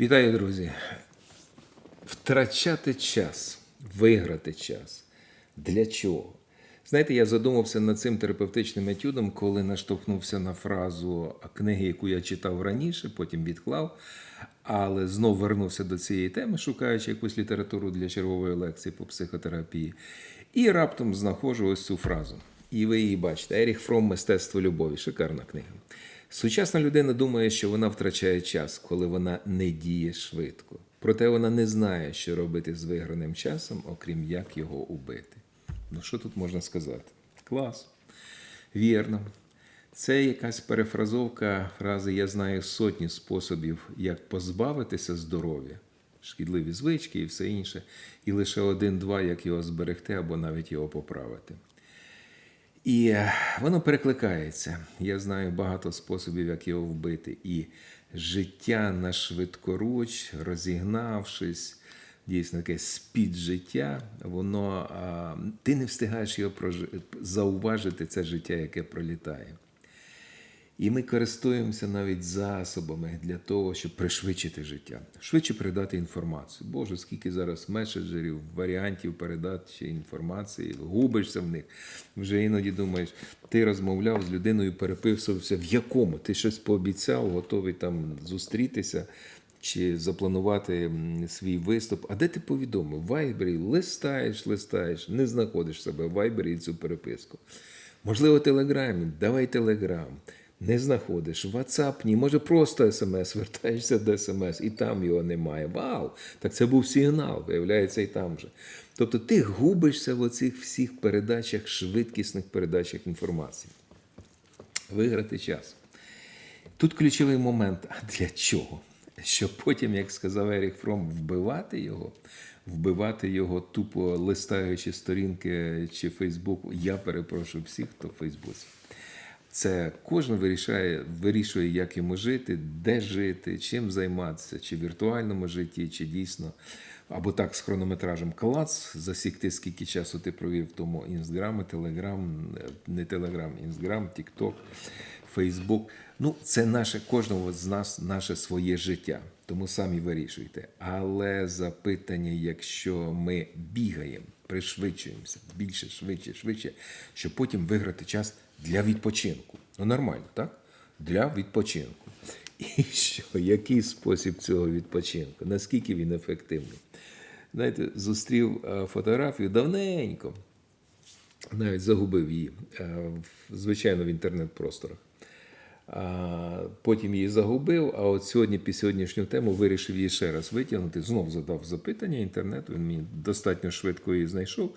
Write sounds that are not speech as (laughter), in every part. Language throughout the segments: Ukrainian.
Вітаю, друзі. Втрачати час, виграти час. Для чого? Знаєте, я задумався над цим терапевтичним етюдом, коли наштовхнувся на фразу книги, яку я читав раніше, потім відклав, але знов вернувся до цієї теми, шукаючи якусь літературу для чергової лекції по психотерапії. І раптом знаходжу ось цю фразу. І ви її бачите. Еріх Фром Мистецтво любові. Шикарна книга. Сучасна людина думає, що вона втрачає час, коли вона не діє швидко. Проте вона не знає, що робити з виграним часом, окрім як його убити. Ну що тут можна сказати? Клас. Вірно. Це якась перефразовка фрази Я знаю сотні способів, як позбавитися здоров'я, шкідливі звички і все інше, і лише один-два, як його зберегти або навіть його поправити. І воно перекликається. Я знаю багато способів, як його вбити. І життя на швидкоруч, розігнавшись, дійсно таке спід життя, воно ти не встигаєш його прожити, зауважити, це життя, яке пролітає. І ми користуємося навіть засобами для того, щоб пришвидшити життя, швидше передати інформацію. Боже, скільки зараз меседжерів, варіантів передачі інформації, губишся в них. Вже іноді думаєш, ти розмовляв з людиною, переписувався, в якому ти щось пообіцяв, готовий там зустрітися чи запланувати свій виступ. А де ти повідомив? Вайбері листаєш, листаєш, не знаходиш себе в Вайбері і цю переписку. Можливо, Телеграмі, давай Телеграм. Не знаходиш. WhatsApp ні, може просто смс, вертаєшся до смс, і там його немає. Вау! Так це був сигнал, виявляється, і там же. Тобто ти губишся в оцих всіх передачах, швидкісних передачах інформації. Виграти час. Тут ключовий момент, а для чого? Щоб потім, як сказав Ерік Фром, вбивати його, вбивати його тупо листаючи сторінки чи Фейсбук. Я перепрошую всіх, хто в Фейсбуці. Це кожен вирішає, вирішує, як йому жити, де жити, чим займатися, чи в віртуальному житті, чи дійсно, або так з хронометражем клац, засікти, скільки часу ти провів тому інстаграм, телеграм, не телеграм, інстаграм, тікток, фейсбук. Ну, це наше кожного з нас, наше своє життя. Тому самі вирішуйте. Але запитання, якщо ми бігаємо, пришвидшуємося більше, швидше, швидше, щоб потім виграти час для відпочинку. Ну, нормально, так? Для відпочинку. (laughs) І що, який спосіб цього відпочинку? Наскільки він ефективний? Знаєте, зустрів е, фотографію давненько, навіть загубив її, е, звичайно, в інтернет-просторах. Потім її загубив, а от сьогодні, під сьогоднішню тему, вирішив її ще раз витягнути. Знов задав запитання інтернету, він мені достатньо швидко її знайшов.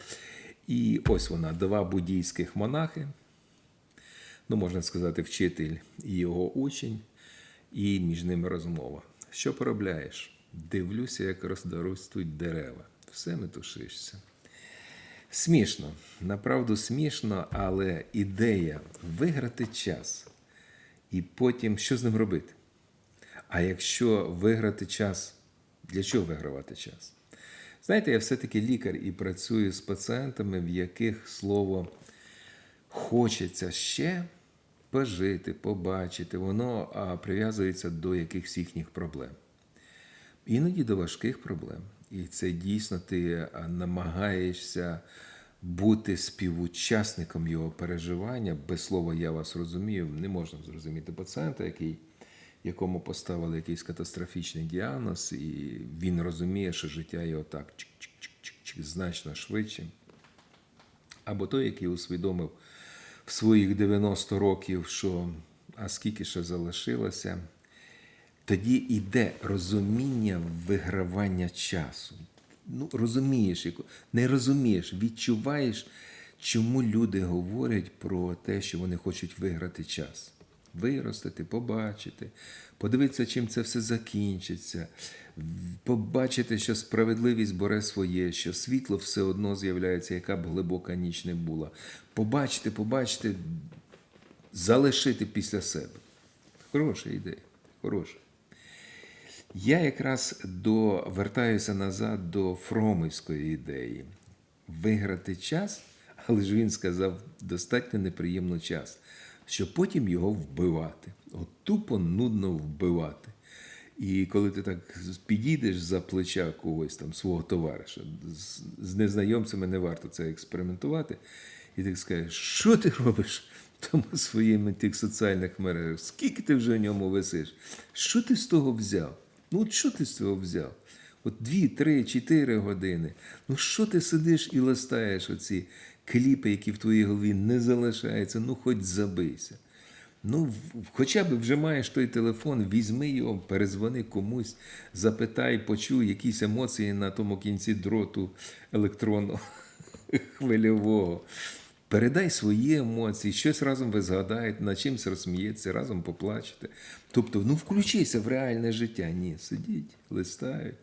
І ось вона, два буддійських монахи, ну, можна сказати, вчитель і його учень, і між ними розмова. Що поробляєш? Дивлюся, як ростуть дерева. Все метушишся. Смішно, направду смішно, але ідея виграти час і потім що з ним робити? А якщо виграти час, для чого вигравати час? Знаєте, я все-таки лікар і працюю з пацієнтами, в яких слово хочеться ще пожити, побачити, воно прив'язується до якихось їхніх проблем. Іноді до важких проблем. І це дійсно ти намагаєшся бути співучасником його переживання. Без слова я вас розумію, не можна зрозуміти пацієнта, який, якому поставили якийсь катастрофічний діагноз, і він розуміє, що життя його так чик-чик-чик-чик значно швидше. Або той, який усвідомив своїх 90 років, що а скільки ще залишилося, тоді йде розуміння вигравання часу. ну, розумієш, не розумієш, відчуваєш, чому люди говорять про те, що вони хочуть виграти час. Виростити, побачити, подивитися, чим це все закінчиться, побачити, що справедливість бере своє, що світло все одно з'являється, яка б глибока ніч не була. Побачити, побачити, залишити після себе. Хороша ідея, хороша. Я якраз до, вертаюся назад до фромівської ідеї. Виграти час, але ж він сказав достатньо неприємно час, щоб потім його вбивати. От тупо нудно вбивати. І коли ти так підійдеш за плеча когось там, свого товариша, з, незнайомцями не варто це експериментувати, і ти скажеш, що ти робиш в тому своїми тих соціальних мережах? Скільки ти вже в ньому висиш? Що ти з того взяв? Ну, от що ти з цього взяв? От дві, три, чотири години. Ну що ти сидиш і листаєш оці кліпи, які в твоїй голові не залишаються, ну хоч забийся. Ну, хоча б вже маєш той телефон, візьми його, перезвони комусь, запитай, почуй якісь емоції на тому кінці дроту електронного (laughs) хвильового. Передай свої емоції, щось разом ви згадаєте, на чимось розсмієтеся, разом поплачете. Тобто, ну включися в реальне життя. Ні, сидіть, листають,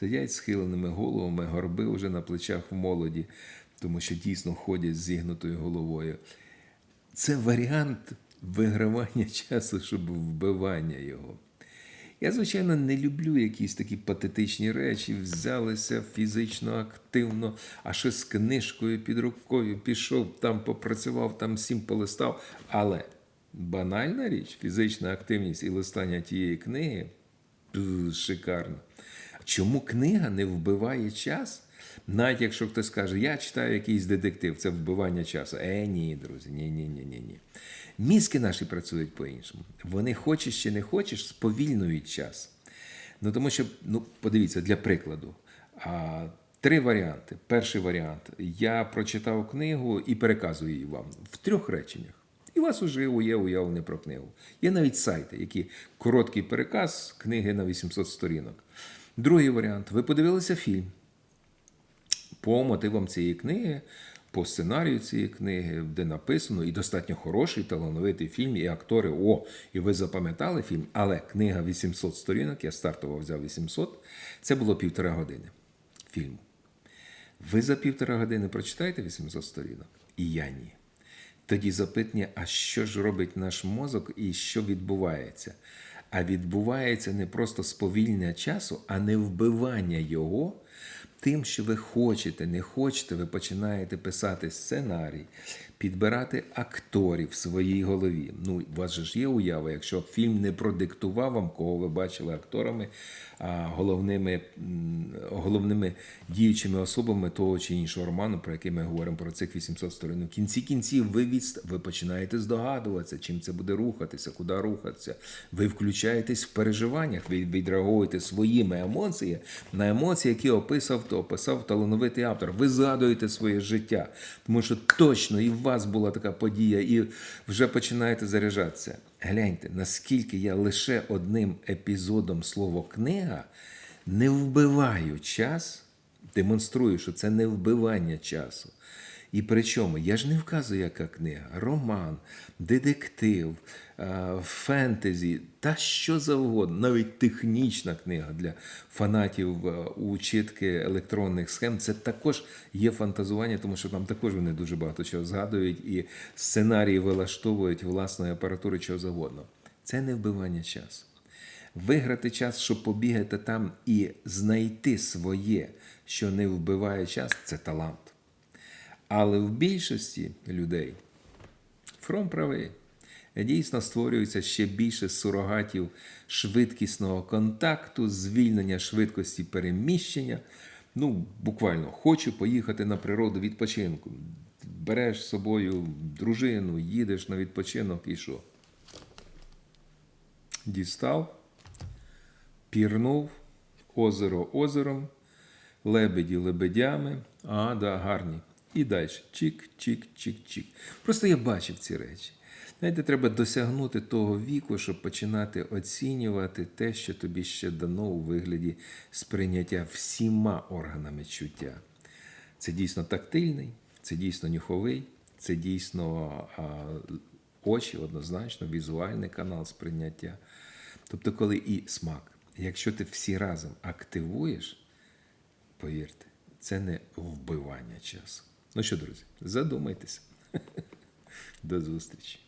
сидять схиленими головами, горби вже на плечах в молоді, тому що дійсно ходять з зігнутою головою. Це варіант вигравання (laughs) часу, щоб вбивання його. Я, звичайно, не люблю якісь такі патетичні речі. Взялися фізично активно, а ще з книжкою під рукою пішов, там попрацював, там всім полистав. Але банальна річ, фізична активність і листання тієї книги шикарно. Чому книга не вбиває час? Навіть якщо хтось каже, я читаю якийсь детектив, це вбивання часу. Е, ні, друзі, ні, ні, ні, ні, ні. Мізки наші працюють по-іншому. Вони хочеш чи не хочеш, сповільнюють час. Ну тому що, ну, подивіться, для прикладу. А, три варіанти. Перший варіант. Я прочитав книгу і переказую її вам в трьох реченнях. І у вас уже є уявлення про книгу. Є навіть сайти, які короткий переказ книги на 800 сторінок. Другий варіант. Ви подивилися фільм по мотивам цієї книги, по сценарію цієї книги, де написано, і достатньо хороший, талановитий фільм, і актори. О, і ви запам'ятали фільм, але книга 800 сторінок, я стартово взяв 800, це було півтора години фільму. Ви за півтора години прочитаєте 800 сторінок, і я ні. Тоді запитання, а що ж робить наш мозок і що відбувається? А відбувається не просто сповільнення часу, а не вбивання його тим, що ви хочете, не хочете, ви починаєте писати сценарій, підбирати акторів в своїй голові. Ну, у вас ж є уява, якщо фільм не продиктував вам, кого ви бачили акторами, а головними, головними діючими особами того чи іншого роману, про який ми говоримо про цих 800 сторін. В кінці кінців ви, відст... ви починаєте здогадуватися, чим це буде рухатися, куди рухатися. Ви включаєтесь в переживаннях, ви відреагуєте своїми емоціями на емоції, які описав, то описав талановитий автор. Ви згадуєте своє життя, тому що точно і в вас була така подія, і вже починаєте заряджатися. Гляньте, наскільки я лише одним епізодом слово книга не вбиваю час, демонструю, що це не вбивання часу. І причому я ж не вказую, яка книга, роман, детектив, е, фентезі та що завгодно, навіть технічна книга для фанатів е, у читки електронних схем. Це також є фантазування, тому що там також вони дуже багато чого згадують і сценарії вилаштовують власної апаратури чого завгодно. Це не вбивання часу. Виграти час, щоб побігати там і знайти своє, що не вбиває час, це талант. Але в більшості людей Фром правий. Дійсно створюється ще більше сурогатів швидкісного контакту, звільнення швидкості переміщення. Ну, буквально, хочу поїхати на природу відпочинку. Береш з собою дружину, їдеш на відпочинок і що? Дістав, пірнув, озеро озером, лебеді лебедями. А, да, гарні. І далі. Чик, чик, чик, чик. Просто я бачив ці речі. Знаєте, треба досягнути того віку, щоб починати оцінювати те, що тобі ще дано у вигляді сприйняття всіма органами чуття. Це дійсно тактильний, це дійсно нюховий, це дійсно а, очі, однозначно, візуальний канал сприйняття. Тобто, коли і смак. Якщо ти всі разом активуєш, повірте, це не вбивання часу. Ну що, друзі, задумайтеся. (laughs) До зустрічі.